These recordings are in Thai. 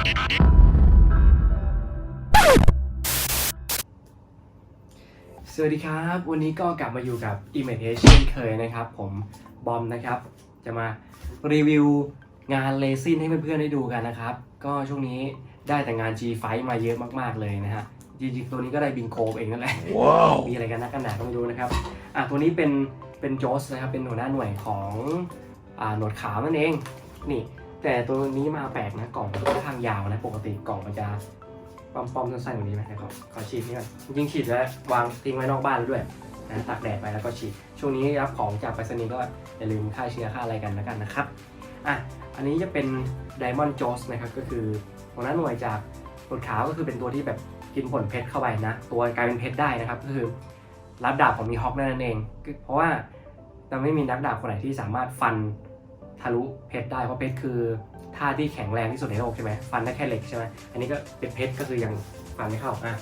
สวัสดีครับ วันนี้ก็กลับมาอยู่กับ Image เช่นเคยนะครับ ผมบอมนะครับ จะมารีวิวงานเลซินให้เพื่อนๆได้ดูกันนะครับ ก็ช่วงนี้ได้แต่งาน G f i มาเยอะมากๆเลยนะฮะจริงๆตัวนี้ก็ได้บิงโคเองนั่นแหละว้าวมีอะไรกันนักกันหนาก็ไม่รู้นะครับอะตัวนี้เป็นเป็นโจสนะครับเป็นหัวหน้าหน่วยของอ่าหนวดขาวนั่นเอง นี่ แต่ตัวนี้มาแปลกนะกล่องค่อนข้างยาวนะปกติกล่องมันจะปอมๆสั้นๆกว่านี้ไหมขอขอฉีดนี่ก่อนจริงฉีดแล้ววางทิ้งไว้นอกบ้านด้วด้วยนะตากแดดไปแล้วก็ฉีด ช่วงนี้รับของจากไปรษณีย์ก็อย่าลืมค่าเชื้อค่าอะไรกันแล้วกันนะครับอะอันนี้จะเป็น Diamond j o s นะครับก็คือหัวหน้าหน่วยจากหนวดขาวก็คือเป็นตัวที่แบบกินผลเพชรเข้าไปนะ ตัวกลายเป็นเพชรได้นะครับก็คือรับดาบของมีฮอกนั่นเอง เพราะว่าเราไม่มีนักดาบคนไหนที่สามารถฟัน ทะลุเพชรได้เพราะเพชรคือท่าที่แข็งแรงที่สุดในโลกใช่ไหมฟันได้แค่เหล็กใช่ไหมอันนี้ก็เป็นเพชรก็คือยังฟันไม่เข้าอะ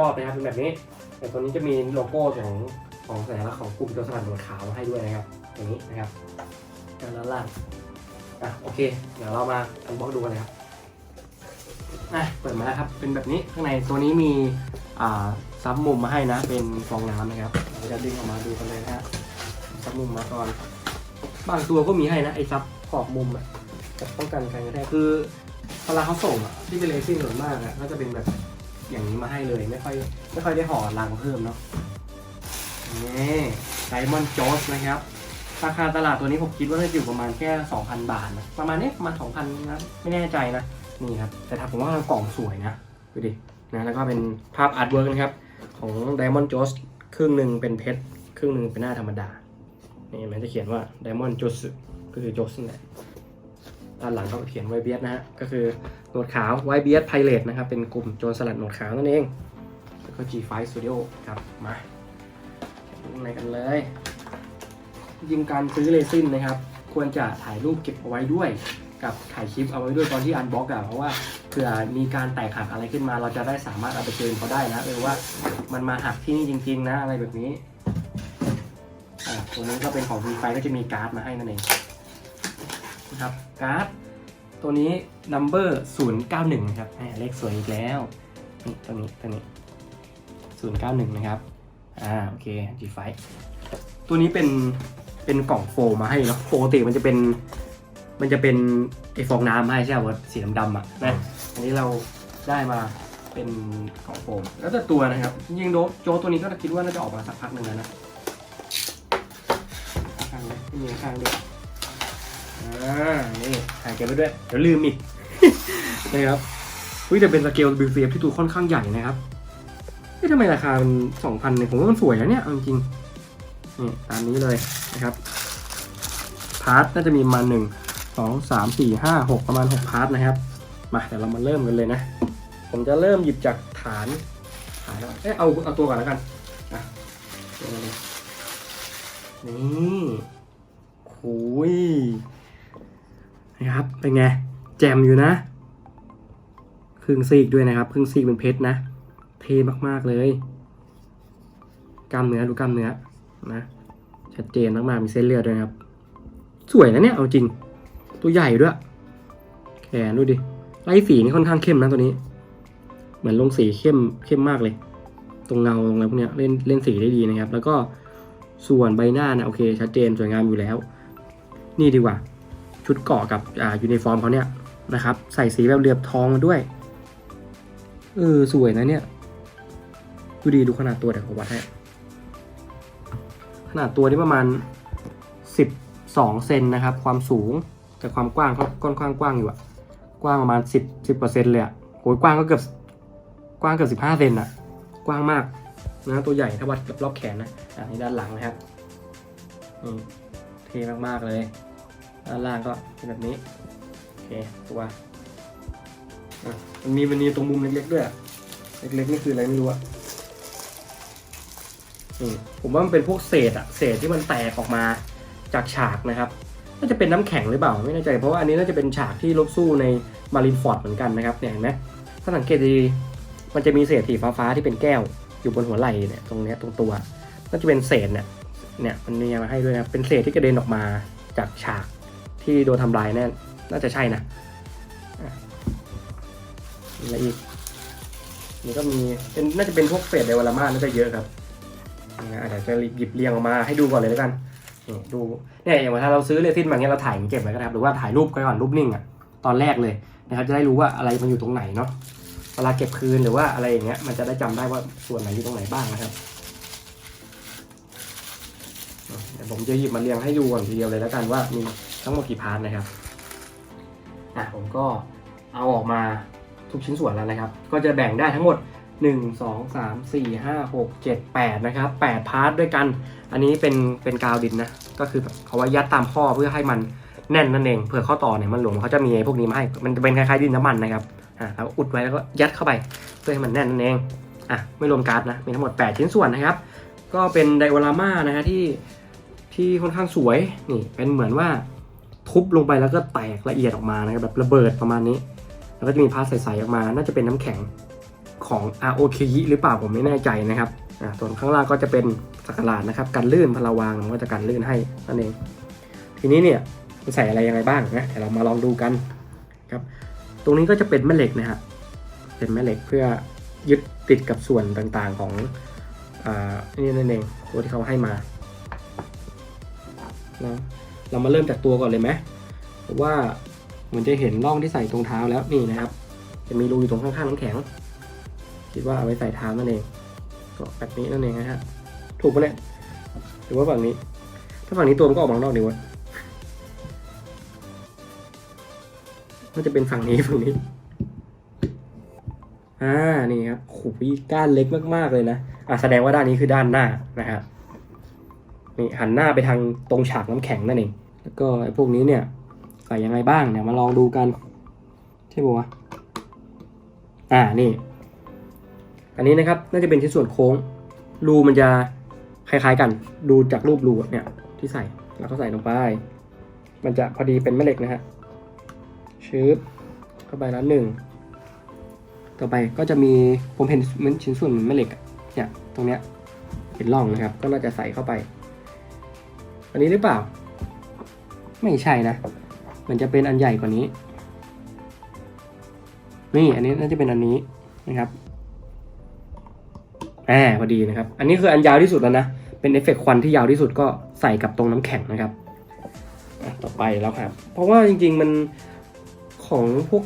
รอบๆนะครับเป็นแบบนี้ แต่ตัวนี้จะมีโลโก้ของของสัญลักษณ์ของกลุ่มโจรสลัดหนวดขาวมาให้ด้วยนะครับอย่างนี้นะครับด้านล่างอะโอเค เดี๋ยวเรามาอันบ็อกดูกันเลยครับอะเปิดมาแล้วครับเป็นแบบนี้ข้างในตัวนี้มีอ่าซับมุมมาให้นะ เป็นฟองน้ำนะครับเราจะดึงออกมาดูกันเลยนะฮะซับมุมมาก่อน บางตัวก็มีให้นะ ไอ้ซับขอบมุมอะจะป้องกันการกระแทกคือเวลาเขาส่งอะที่เป็นเลซิ่งส่วนมากอะก็จะเป็นแบบอย่างนี้มาให้เลยไม่ค่อยไม่ค่อยได้ห่อรังเพิ่มเนาะนี่ไดมอนด์จอสนะครับ ราคาตลาดตัวนี้ผมคิดว่าน่าจะอยู่ประมาณแค่ 2,000 บาทนะประมาณนี้ประมาณ2,000นะไม่แน่ใจนะนี่ครับแต่ถ้าผมว่ากล่องสวยนะดูดินะแล้วก็เป็นภาพอาร์ตเวิร์กนะครับ ของ Diamond j o s ครึ่งหนึ่งเป็นเพชร ครึ่งหนึ่งเป็นหน้าธรรมดา นี่มันจะเขียนว่า Diamond j o s ก็คือ j o s นั่นแหละด้านหลังก็เขียนไวเบียสนะฮะ ก็คือหนวดขาวไวเบียสไพเรตนะครับ เป็นกลุ่มโจรสลัดหนวดขาวนั่นเอง แล้วก็ G5 Studio ครับ มาข้างในกันเลยยิงการซื้อเรซินนะครับ ควรจะถ่ายรูปเก็บเอาไว้ด้วย กับถ่ายคลิปเอาไว้ด้วยตอนที่อันบล็อกอะเพราะว่าเผื่อมีการแตกหักอะไรขึ้นมา เราจะได้สามารถเอาไปเตือนเขาได้นะเออว่ามันมาหักที่นี่จริง ๆ นะอะไรแบบนี้ รงนี้ก็เป็นของ v ีไฟก็จะมีการ์ดมาให้นั่นเองนะครับการ์ดตัวนี้ number 091นะครับเลขสวยอีกแล้วนี่ตัวนี้ตัวนี้091 นะครับ อ่า โอเค G5 ตัวนี้เป็น เป็นกล่องโฟมมาให้เนาะปกติมันจะเป็น มันจะเป็นไอฟองน้ำให้ใช่ไหมว่าสีดำๆอะนะ อันนี้เราได้มาเป็นของโฟม แล้วแต่ตัวนะครับจริงโดโจตัวนี้ก็คิดว่าน่าจะออกมาสักพักหนึ่งแล้วนะ ข้างเลยไม่มีข้างด้วยอ่านี่ถ่ายเก็บไว้ด้วย เดี๋ยวลืมอีก นะครับอุ้ยแต่เป็นสเกลบิลเซียที่ตัวค่อนข้างใหญ่นะครับเฮ้ยทำไมราคาเป็นสองพันเนี่ยผมว่ามันสวยนะเนี่ยเอาจริงๆนี่ตามนี้เลยนะครับพาร์ทน่าจะมีประมาณหนึ่งสองสามสี่ห้าหกประมาณหกพาร์ทนะครับ มาเดี๋ยวเรามาเริ่มกันเลยนะ ผมจะเริ่มหยิบจากฐานฐานแล้วเอ้ยเอาเอาตัวก่อนแล้วกันอะตัวนี้นี่ โอ้ยนะครับ เป็นไง แจมอยู่นะ ครึ่งซีกด้วยนะครับ ครึ่งซีกเป็นเพชรนะ เท่มากๆเลย กล้ามเนื้อดูกล้ามเนื้อนะ ชัดเจนมากๆ มีเส้นเลือดด้วยครับ สวยนะเนี่ย เอาจริง ตัวใหญ่ด้วย แขนดูดิ ไล่สีนี่ค่อนข้างเข้มนะตัวนี้ เหมือนลงสีเข้มเข้มมากเลย ตรงเงาตรงอะไรพวกเนี้ยเล่นเล่นสีได้ดีนะครับ แล้วก็ส่วนใบหน้านะโอเค ชัดเจนสวยงามอยู่แล้ว นี่ดีกว่า ชุดเกาะกับอ่ายูนิฟอร์มเขาเนี่ยนะครับ ใส่สีแบบเรียบทองมาด้วยเออสวยนะเนี่ยดูดีดูขนาดตัวเดี๋ยวผมวัดให้ขนาดตัวนี่ประมาณสิบสองเซนนะครับ ความสูงแต่ความกว้างเขาค่อนข้างกว้างอยู่อะกว้างประมาณสิบสิบเปอร์เซ็นต์เลยอะโหยกว้างก็เกือบกว้างเกือบสิบห้าเซนอะกว้างมากนะตัวใหญ่ถ้าวัดกับรอบแขนนะอันนี้ด้านหลังนะครับอืม เท่มากๆเลยด้านล่างก็เป็นแบบนี้โอเคตัวมันมีมันมีตรงมุมเล็กๆด้วยเล็กๆนี่คืออะไรไม่รู้อะอืมผมว่ามันเป็นพวกเศษอะเศษที่มันแตกออกมาจากฉากนะครับน่าจะเป็นน้ำแข็งหรือเปล่าไม่แน่ใจ เพราะว่าอันนี้น่าจะเป็นฉากที่ลบสู้ในมารินฟอร์ดเหมือนกันนะครับเนี่ยเห็นไหมถ้าสังเกตดีมันจะมีเศษสีฟ้าๆที่เป็นแก้ว อยู่บนหัวไหล่เนี่ยตรงเนี้ยตรงตัวน่าจะเป็นเศษเนี่ย เนี่ยมันมีมาให้ด้วยนะเป็นเศษที่กระเด็นออกมาจากฉากที่โดนทำลายแน่น่าจะใช่นะอะอะไรอีกนี่ก็มีเป็นน่าจะเป็นพวกเศษไดวารามาน่าจะเยอะครับนะอาจจะหยิบเรียงออกมาให้ดูก่อนเลยแล้วกันนี่ดูเนี่ยอย่างเวลาเราซื้อเรซินมาเงี้ยเราถ่ายเก็บไว้ก็ได้ครับหรือว่าถ่ายรูปไว้ก่อนรูปนิ่งอะตอนแรกเลยนะครับจะได้รู้ว่าอะไรมันอยู่ตรงไหนเนาะเวลาเก็บคืนหรือว่าอะไรอย่างเงี้ยมันจะได้จำได้ว่าส่วนไหนอยู่ตรงไหนบ้างนะครับเดี๋ยว ผมจะหยิบมาเรียงให้ดูก่อนทีเดียวเลยแล้วกันว่ามีทั้งหมดกี่พาร์ทนะครับอะผมก็เอาออกมาทุกชิ้นส่วนแล้วนะครับ ก็จะแบ่งได้ทั้งหมด 1 2 3 4 5 6 7 8 นะครับ 8 พาร์ทด้วยกัน อันนี้เป็นเป็นกาวดินนะ ก็คือแบบเขาว่ายัดตามข้อเพื่อให้มันแน่นนั่นเอง เผื่อข้อต่อเนี่ยมันหลวมเขาจะมีไอ้พวกนี้มาให้ มันจะเป็นคล้ายๆดินน้ำมันนะครับอ่าแล้วอุดไว้แล้วก็ยัดเข้าไปเพื่อให้มันแน่นนั่นเองอะไม่รวมการ์ดนะ มีทั้งหมด 8 ชิ้นส่วนนะครับ ก็เป็นไดโอราม่านะฮะที่ ที่ค่อนข้างสวยนี่เป็นเหมือนว่าทุบลงไปแล้วก็แตกละเอียดออกมานะครับแบบระเบิดประมาณนี้ แล้วก็จะมีพาร์ทใสๆออกมา น่าจะเป็นน้ำแข็งของ r o k หรือเปล่าผมไม่แน่ใจนะครับอ่าส่วนข้างล่างก็จะเป็นสักหลาดนะครับกันลื่นพลาวางมันก็จะกันลื่นให้นั่นเอง ทีนี้เนี่ยใส่อะไรยังไงบ้างนะเดี๋ยวเรามาลองดูกันครับตรงนี้ก็จะเป็นแม่เหล็กนะฮะเป็นแม่เหล็กเพื่อยึดติดกับส่วนต่างๆของอ่านี่นั่นเองตัวที่เขาให้มา นะเรามาเริ่มจากตัวก่อนเลยไหมเพราะว่ามันจะเห็นร่องที่ใส่ตรงเท้าแล้วนี่นะครับ จะมีรูอยู่ตรงข้างๆน้ำแข็ง คิดว่าเอาไว้ใส่เท้านั่นเองก็แบบนี้นั่นเองนะฮะถูกปะเนี่ยหรือว่าฝั่งนี้ ถ้าฝั่งนี้ตัวมันก็ออกมานอกดีวะน่าจะเป็นฝั่งนี้ฝั่งนี้อ่านี่ครับโอ้โหก้านเล็กมากๆเลยนะอะแสดงว่าด้านนี้คือด้านหน้านะครับ นี่หันหน้าไปทางตรงฉากน้ำแข็งนั่นเอง แล้วก็ไอ้พวกนี้เนี่ยใส่ยังไงบ้างเนี่ยมาลองดูกัน ใช่ปะวะอ่านี่ อันนี้นะครับน่าจะเป็นชิ้นส่วนโค้ง รูมันจะคล้ายๆกัน ดูจากรูปรูเนี่ยที่ใส่แล้วก็ใส่ลงไป มันจะพอดีเป็นแม่เหล็กนะฮะชืบเข้าไปแล้วหนึ่งต่อไปก็จะมีผมเห็นเหมือนชิ้นส่วนเหมือนแม่เหล็กเนี่ยตรงเนี้ยเป็นร่องนะครับ ก็น่าจะใส่เข้าไป อันนี้หรือเปล่า ไม่ใช่นะมันจะเป็นอันใหญ่กว่านี้ นี่อันนี้น่าจะเป็นอันนี้นะครับอ่าพอดีนะครับ อันนี้คืออันยาวที่สุดแล้วนะ เป็นเอฟเฟกต์ควันที่ยาวที่สุดก็ใส่กับตรงน้ำแข็งนะครับต่อไปแล้วครับ เพราะว่าจริง ๆ มันของพวก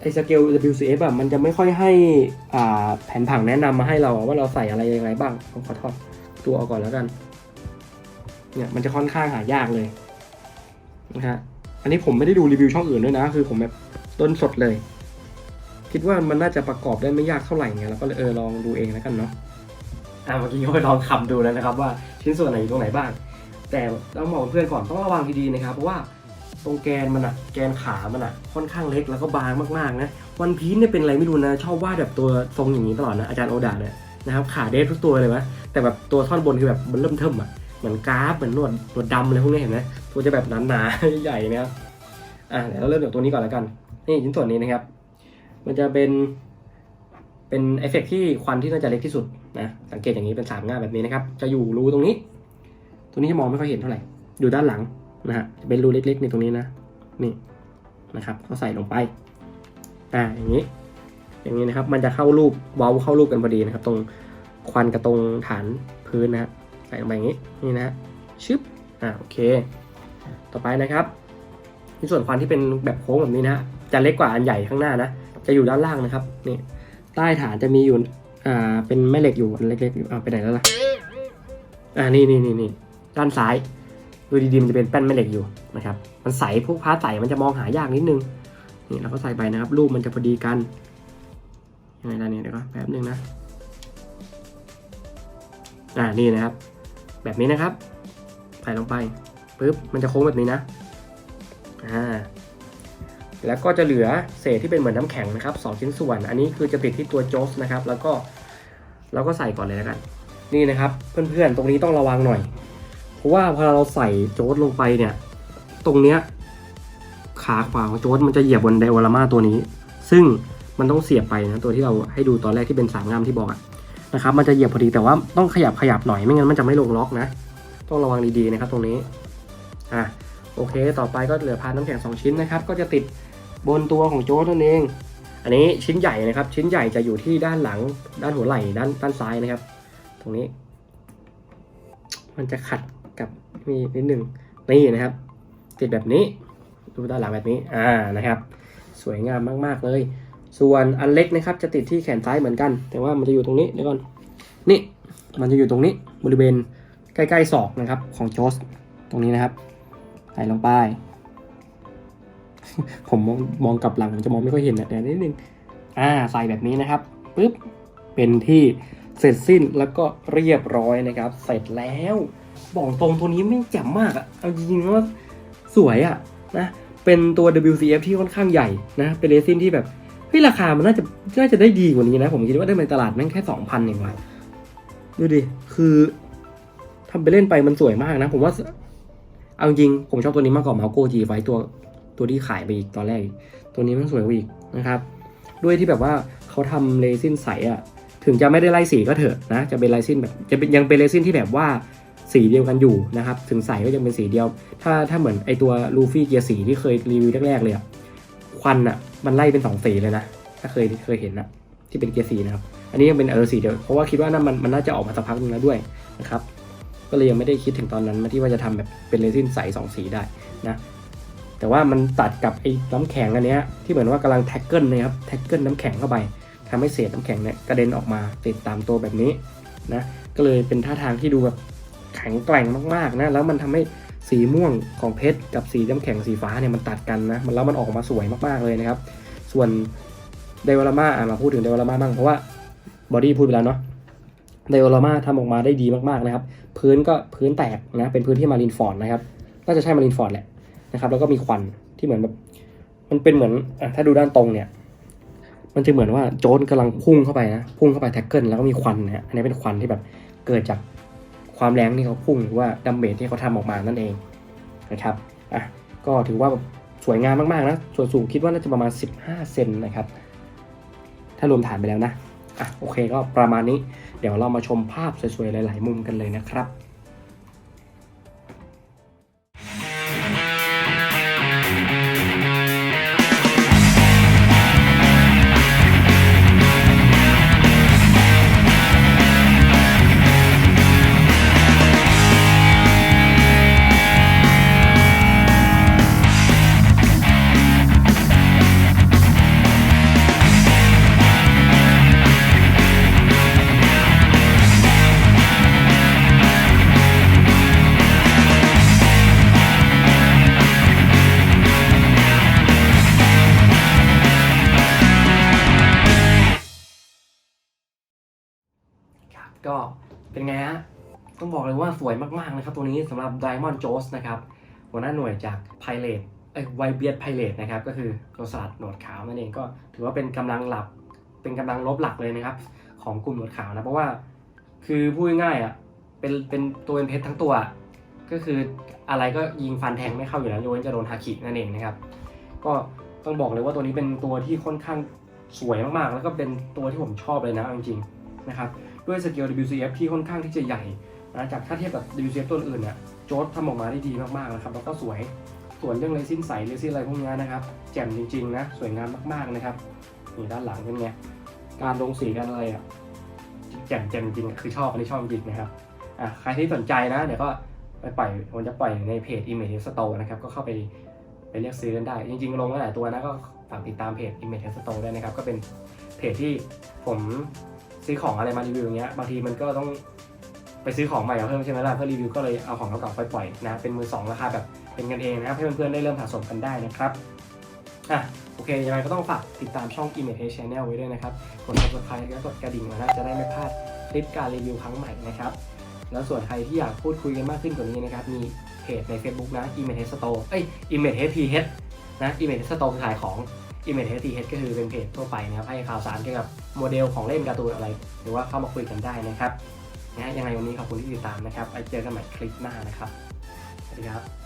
ไอสเกล WCF แบบมันจะไม่ค่อยให้อ่าแผนผังแนะนำมาให้เราว่าเราใส่อะไรยังไงบ้างผมขอทอดตัวออกก่อนแล้วกัน เนี่ยมันจะค่อนข้างหายากเลยนะฮะอันนี้ผมไม่ได้ดูรีวิวช่องอื่นด้วยนะ คือผมแบบต้นสดเลย คิดว่ามันน่าจะประกอบได้ไม่ยากเท่าไหร่ไงแล้วก็เลยเออลองดูเองแล้วกันเนาะอ่าเมื่อกี้ก็ไปลองขับดูแล้วนะครับ ว่าชิ้นส่วนไหนอยู่ตรงไหนบ้าง แต่ต้องบอกเพื่อนก่อนต้องระวังดีๆนะครับ เพราะว่าตรงแกนมันอะแกนขามันอะค่อนข้างเล็กแล้วก็บางมากๆนะวันพีซเนี่ยเป็นอะไรไม่รู้นะชอบวาดแบบตัวทรงอย่างนี้ตลอดนะอาจารย์โอดาเนี่ยนะครับขาเดฟทุกตัวเลยวะแต่แบบตัวท่อนบนคือแบบมันเริ่มเทิมอะ เหมือนกราฟเหมือนหนวดหนวดดำอะไรพวกนี้เห็นไหมตัวจะแบบหนาๆใหญ่ๆนะครับอ่าเดี๋ยวเราเริ่มจากตัวนี้ก่อนแล้วกัน นี่ชิ้นส่วนนี้นะครับ มันจะเป็นเป็นเอฟเฟกต์ที่ควันที่น่าจะเล็กที่สุดนะสังเกตอย่างนี้เป็นสามง่าแบบนี้นะครับ จะอยู่รูตรงนี้ตรงนี้จะมองไม่ค่อยเห็นเท่าไหร่ อยู่ด้านหลังนะฮะจะเป็นรูเล็กๆในตรงนี้นะนี่นะครับเขาใส่ลงไปอ่าอย่างนี้ อย่างนี้นะครับ มันจะเข้ารูปเว้าเข้ารูปกันพอดีนะครับ ตรงควันกับตรงฐานพื้นนะฮะ ใส่ลงไปอย่างนี้นี่นะชึบอ่าโอเค ต่อไปนะครับในส่วนควันที่เป็นแบบโค้งแบบนี้นะจะเล็กกว่าอันใหญ่ข้างหน้านะจะอยู่ด้านล่างนะครับนี่ใต้ฐานจะมีอยู่อ่าเป็นแม่เหล็กอยู่อันเล็กๆอยู่อ่าไปไหนแล้วล่ะอ่านี่นี่นี่นี่ด้านซ้ายดูดีๆมันจะเป็นแป้นแม่เหล็กอยู่นะครับ มันใสพวกพาใสมันจะมองหายากนิดนึงนี่เราก็ใส่ไปนะครับ รูปมันจะพอดีกันยังไงล่ะเนี่ยเดี๋ยวก็แป๊บนึงนะอ่านี่นะครับ แบบนี้นะครับ ใส่ลงไปปึ๊บมันจะโค้งแบบนี้นะอ่าแล้วก็จะเหลือเศษที่เป็นเหมือนน้ำแข็งนะครับสองชิ้นส่วน อันนี้คือจะติดที่ตัวโจ๊สนะครับ แล้วก็เราก็ใส่ก่อนเลยแล้วกัน นี่นะครับเพื่อนๆ ตรงนี้ต้องระวังหน่อย เพราะว่าพอเราใส่โจ๊สลงไปเนี่ย ตรงเนี้ยขาขวาของโจ๊สมันจะเหยียบบนไดโอรามาตัวนี้ ซึ่งมันต้องเสียบไปนะตัวที่เราให้ดูตอนแรกที่เป็นสามงามที่บอกอะ นะครับมันจะเหยียบพอดีแต่ว่าต้องขยับขยับหน่อยไม่งั้นมันจะไม่ลงล็อกนะ ต้องระวังดีๆนะครับตรงนี้อะโอเค ต่อไปก็เหลือพานน้ำแข็งสองชิ้นนะครับ ก็จะติดบนตัวของโจ๊สนั่นเอง อันนี้ชิ้นใหญ่นะครับ ชิ้นใหญ่จะอยู่ที่ด้านหลัง ด้านหัวไหล่ด้านด้านซ้ายนะครับ ตรงนี้ มันจะขัดกับมีนิดหนึ่งนี่นะครับ ติดแบบนี้ ดูด้านหลังแบบนี้ อ่านะครับ สวยงามมากๆเลย ส่วนอันเล็กนะครับจะติดที่แขนซ้ายเหมือนกัน แต่ว่ามันจะอยู่ตรงนี้เดี๋ยวก่อนนี่มันจะอยู่ตรงนี้บริเวณใกล้ๆศอกนะครับของโจสตรงนี้นะครับใส่ลงไป ผมมองมองกลับหลังผมจะมองไม่ค่อยเห็นนะแต่นิดนึงอ่าใส่แบบนี้นะครับปุ๊บเป็นที่เสร็จสิ้นแล้วก็เรียบร้อยนะครับ เสร็จแล้วบอกตรงตัวนี้ไม่แจ่มมากอะเอาจริงๆว่าสวยอะนะเป็นตัว WCF ที่ค่อนข้างใหญ่นะเป็นเรซินที่แบบ เฮ้ยราคามันน่าจะน่าจะได้ดีกว่านี้นะ ผมคิดว่าได้ในตลาดแม่งแค่สองพันเองว่ะดูดิ คือทำไปเล่นไปมันสวยมากนะ ผมว่า เอาจริง ผมชอบตัวนี้มากกว่ามาโกจีไฟตัวตัวที่ขายไปอีกตอนแรก ตัวนี้มันสวยกว่าอีกนะครับ ด้วยที่แบบว่าเขาทำเรซินใสอะถึงจะไม่ได้ไล่สีก็เถอะนะ จะเป็นเรซินแบบจะเป็นยังเป็นเรซินที่แบบว่าสีเดียวกันอยู่นะครับ ถึงใสก็ยังเป็นสีเดียว ถ้าถ้าเหมือนไอตัวลูฟี่เกียร์สีที่เคยรีวิวแรกๆเลยอะ ควันอะมันไล่เป็นสองสีเลยนะ ถ้าเคยเคยเห็นนะที่เป็นเกียร์สีนะครับ อันนี้ยังเป็นเออสีเดียวเพราะว่าคิดว่านั่นมันมันน่าจะออกมาสักพักนึงแล้วด้วยนะครับ ก็เลยยังไม่ได้คิดถึงตอนนั้นนะที่ว่าจะทำแบบเป็นเรซินใสสองสีได้นะ แต่ว่ามันตัดกับไอ้น้ำแข็งอันเนี้ยที่เหมือนว่ากำลังแท็กเกิลนะครับแท็กเกิลน้ำแข็งเข้าไปทำให้เศษน้ำแข็งเนี่ยกระเด็นออกมาติดตามตัวแบบนี้นะ ก็เลยเป็นท่าทางที่ดูแบบแข็งแกร่งมากๆนะ แล้วมันทำให้ สีม่วงของเพชรกับสีน้ำแข็งสีฟ้าเนี่ยมันตัดกันนะมันแล้วมันออกมาสวยมากๆเลยนะครับ ส่วนเดวอลาม่าอะมาพูดถึงเดวอลาม่าบ้างเพราะว่าบอดี้พูดไปแล้วเนาะเดวอลาม่าทำออกมาได้ดีมากๆนะครับ พื้นก็พื้นแตกนะเป็นพื้นที่มารินฟอร์ดนะครับน่าจะใช่มารินฟอร์ดแหละนะครับ แล้วก็มีควันที่เหมือนแบบมันเป็นเหมือนอะถ้าดูด้านตรงเนี่ย มันจะเหมือนว่าโจนกำลังพุ่งเข้าไปนะพุ่งเข้าไปแท็กเกิลแล้วก็มีควันเนี่ยอันนี้เป็นควันที่แบบเกิดจาก ความแรงที่เขาพุ่งหรือว่าดัมเบลที่เขาทำออกมานั่นเองนะครับอะก็ถือว่าแบบสวยงามมากๆนะส่วนสูงคิดว่าน่าจะประมาณ 15 เซนนะครับ ถ้ารวมฐานไปแล้วนะอะโอเคก็ประมาณนี้ เดี๋ยวเรามาชมภาพสวยๆหลาย ๆ มุมกันเลยนะครับ เป็นไงฮะ ต้องบอกเลยว่าสวยมากๆนะครับตัวนี้สำหรับ Diamond j o s นะครับ หัวหน้าหน่วยจาก Pilot เอ้ยไวเบียดไพเรตนะครับ ก็คือตัวสลัดหนวดขาวนั่นเองก็ถือว่าเป็นกำลังหลัก เป็นกำลังลบหลักเลยนะครับ ของกลุ่มหนวดขาวนะ เพราะว่าคือพูดง่ายๆอะเป็นเป็นตัวเป็นเพชรทั้งตัว ก็คืออะไรก็ยิงฟันแทงไม่เข้าอยู่แล้วโยนจะโดนฮาคินั่นเองนะครับ ก็ต้องบอกเลยว่าตัวนี้เป็นตัวที่ค่อนข้างสวยมากๆ แล้วก็เป็นตัวที่ผมชอบเลยนะจริงๆนะครับ ด้วยสเกล WCF ที่ค่อนข้างที่จะใหญ่นะจากถ้าเทียบกับ WCF ตัวอื่นเนี่ยโจทย์ทำออกมาได้ดีมากๆนะครับแล้วก็สวยส่วนเรื่องเลซินใสเลซินอะไรพวกนี้นะครับแจ่มจริงๆนะสวยงามมากๆนะครับนี่ด้านหลังเป็นไงการลงสีกันอะไรอะแจ่มแจ่มจริงๆคือชอบอันนี้ชอบจริงนะครับอะใครที่สนใจนะเดี๋ยวก็ไปปล่อยผมจะปล่อยในเพจ Image Store นะครับก็เข้าไปไปเรียกซื้อกันได้ จริงๆ ลงหลายตัวนะก็ฝากติดตามเพจ Image Store ด้วยนะครับ ก็เป็นเพจที่ผม ซื้อของอะไรมารีวิวอย่างเงี้ยบางทีมันก็ต้องไปซื้อของใหม่มาเพิ่มใช่ไหมล่ะเพื่อรีวิวก็เลยเอาของเก่าๆไปปล่อยนะเป็นมือสองราคาแบบเป็นกันเองนะครับให้เพื่อนๆได้เริ่มสะสมกันได้นะครับอะโอเคยังไงก็ต้องฝากติดตามช่อง Image Channel ไว้ด้วยนะครับกด subscribe และกดกระดิ่งไว้นะจะได้ไม่พลาดคลิปการรีวิวครั้งใหม่นะครับแล้วส่วนใครที่อยากพูดคุยกันมากขึ้นกว่านี้นะครับมีเพจใน Facebook นะ Image Store เอ้ย Image HTH นะ Image Store คือขายของ Image HTH ก็คือเป็นเพจทั่วไปนะครับให้ข่าวสารเกี่ยวกับโมเดลของเล่นการ์ตูนอะไร หรือว่าเข้ามาคุยกันได้นะครับนะยังไงวันนี้ขอบคุณที่ติดตามนะครับไปเจอกันใหม่คลิปหน้านะครับสวัสดีครับ